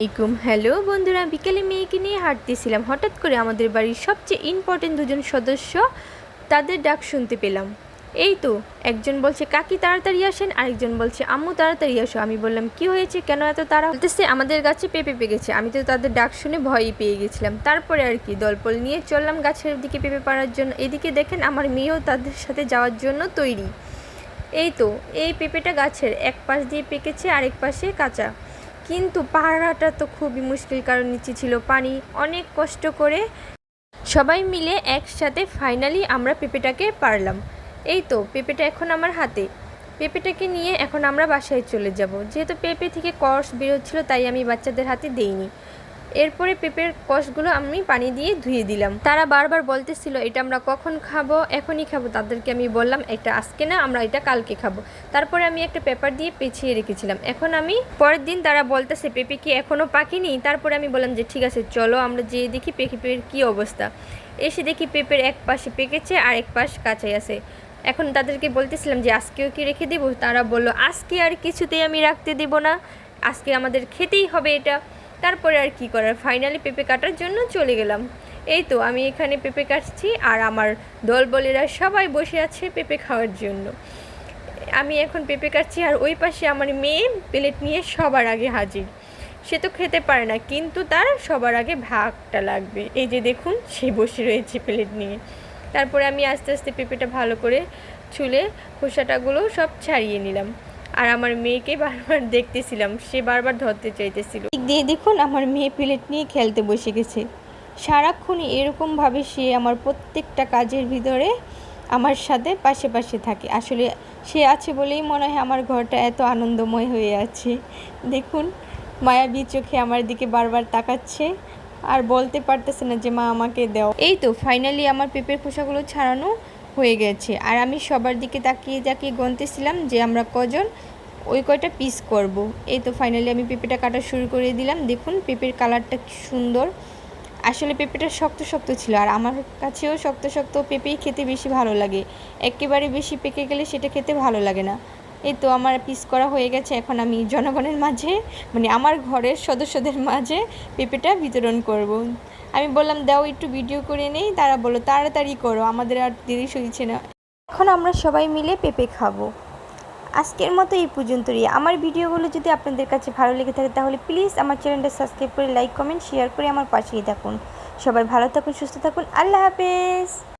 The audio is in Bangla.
আলাইকুম। হ্যালো বন্ধুরা, বিকেলে মেয়েকে নিয়ে হাঁটতেছিলাম। হঠাৎ করে আমাদের বাড়ির সবচেয়ে ইম্পর্টেন্ট দুজন সদস্য তাদের ডাক শুনতে পেলাম। এই তো, একজন বলছে, কাকি, তাড়াতাড়ি আসেন। আরেকজন বলছে, আম্মু, তাড়াতাড়ি আসো। আমি বললাম, কি হয়েছে? কেন এত তারা বলতেছে, আমাদের গাছে পেঁপে পেকেছে। আমি তো তাদের ডাক শুনে ভয়ই পেয়ে গেছিলাম। তারপরে আর কি, দলপল নিয়ে চললাম গাছের দিকে পেঁপে পাড়ার জন্য। এদিকে দেখেন, আমার মেয়েও তাদের সাথে যাওয়ার জন্য তৈরি। এই তো, এই পেঁপেটা গাছের এক পাশ দিয়ে পেকেছে, আরেক পাশে কাঁচা। কিন্তু পাহাড়াটা তো খুবই মুশকিল কারণ নিচে ছিল পানি। অনেক কষ্ট করে সবাই মিলে একসাথে ফাইনালি আমরা পেঁপেটাকে পারলাম। এই তো, পেঁপেটা এখন আমার হাতে। পেঁপেটাকে নিয়ে এখন আমরা বাসায় চলে যাব। যেহেতু পেঁপে থেকে কর্স বেরোচ্ছিল তাই আমি বাচ্চাদের হাতে দেইনি। এরপরে পেঁপের কষগুলো আমি পানি দিয়ে ধুয়ে দিলাম। তারা বারবার বলতেছিল, এটা আমরা কখন খাব? এখনই খাব। তাদেরকে আমি বললাম, এটা আজকে না, আমরা এটা কালকে খাব। তারপরে আমি একটা পেপার দিয়ে পেঁচিয়ে রেখেছিলাম। এখন আমি পরের দিন তারা বলতেছে, পেঁপে কি এখনও পাকেনি? তারপরে আমি বললাম যে, ঠিক আছে, চলো আমরা যেয়ে দেখি পেঁপের কী অবস্থা। এসে দেখি পেঁপের এক পাশে পেকেছে, আর এক পাশ কাঁচাই আছে। এখন তাদেরকে বলতেছিলাম যে, আজকেও কি রেখে দেবো? তারা বলল, আজকে আর কিছুতেই আমি রাখতে দেব না। আজকে আমাদের খেতেই হবে এটা। তারপরে আর কি করার? ফাইনালি পেঁপে কাটার জন্য চলে গেলাম। এই তো আমি এখানে পেঁপে কাটছি আর আমার দলবলেরা সবাই বসে আছে পেঁপে খাওয়ার জন্য। আমি এখন পেঁপে কাটছি আর ওই পাশে আমার মেয়ে প্লেট নিয়ে সবার আগে হাজির। সে তো খেতে পারে না, কিন্তু তার সবার আগে ভাগটা লাগবে। এই যে দেখুন, সে বসে রয়েছে প্লেট নিয়ে। তারপরে আমি আস্তে আস্তে পেঁপেটা ভালো করে ছুলে খোসাটাগুলো সব ছাড়িয়ে নিলাম। আর আমার মেয়েকে বারবার দেখতেছিলাম, সে বারবার ধরতে চাইতেছিল। দিক দিয়ে দেখুন, আমার মেয়ে প্লেট নিয়ে খেলতে বসে গেছে। সারাক্ষণই এরকমভাবে সে আমার প্রত্যেকটা কাজের ভিতরে আমার সাথে পাশে পাশে থাকে। আসলে সে আছে বলেই মনে হয় আমার ঘরটা এত আনন্দময় হয়ে আছে। দেখুন মায়াবী চোখে আমার দিকে বারবার তাকাচ্ছে আর বলতে পারতেছে না যে, মা, আমাকে দাও। এই তো ফাইনালি আমার পেঁপের খোসাগুলো ছাড়ানো হয়ে গেছে। আর আমি সবার দিকে তাকিয়ে তাকিয়ে গনতেছিলাম যে আমরা কজন, ওই কয়টা পিস করব। এই তো ফাইনালি আমি পেঁপেটা কাটা শুরু করে দিলাম। দেখুন, পেঁপের কালারটা সুন্দর। আসলে পেঁপেটা শক্ত শক্ত ছিল আর আমার কাছেও শক্ত শক্ত পেঁপেই খেতে বেশি ভালো লাগে। একেবারে বেশি পেকে গেলে সেটা খেতে ভালো লাগে না। এই তো আমার পিস করা হয়ে গেছে। এখন আমি জনগণের মাঝে মানে আমার ঘরের সদস্যদের মাঝে পেঁপেটা বিতরণ করব। আমি বললাম, দাও একটু ভিডিও করে নেই, তারা বলো তাড়াতাড়ি করো, আমাদের আর দেরি সইছে না। এখন আমরা সবাই মিলে পেঁপে খাব। আজকের মতো এই পর্যন্তই। আমার ভিডিওগুলো যদি আপনাদের কাছে ভালো লেগে থাকে, তাহলে প্লিজ আমার চ্যানেলটা সাবস্ক্রাইব করে লাইক কমেন্ট শেয়ার করে আমার পাশেই থাকুন। সবাই ভালো থাকুন, সুস্থ থাকুন। আল্লাহ হাফেজ!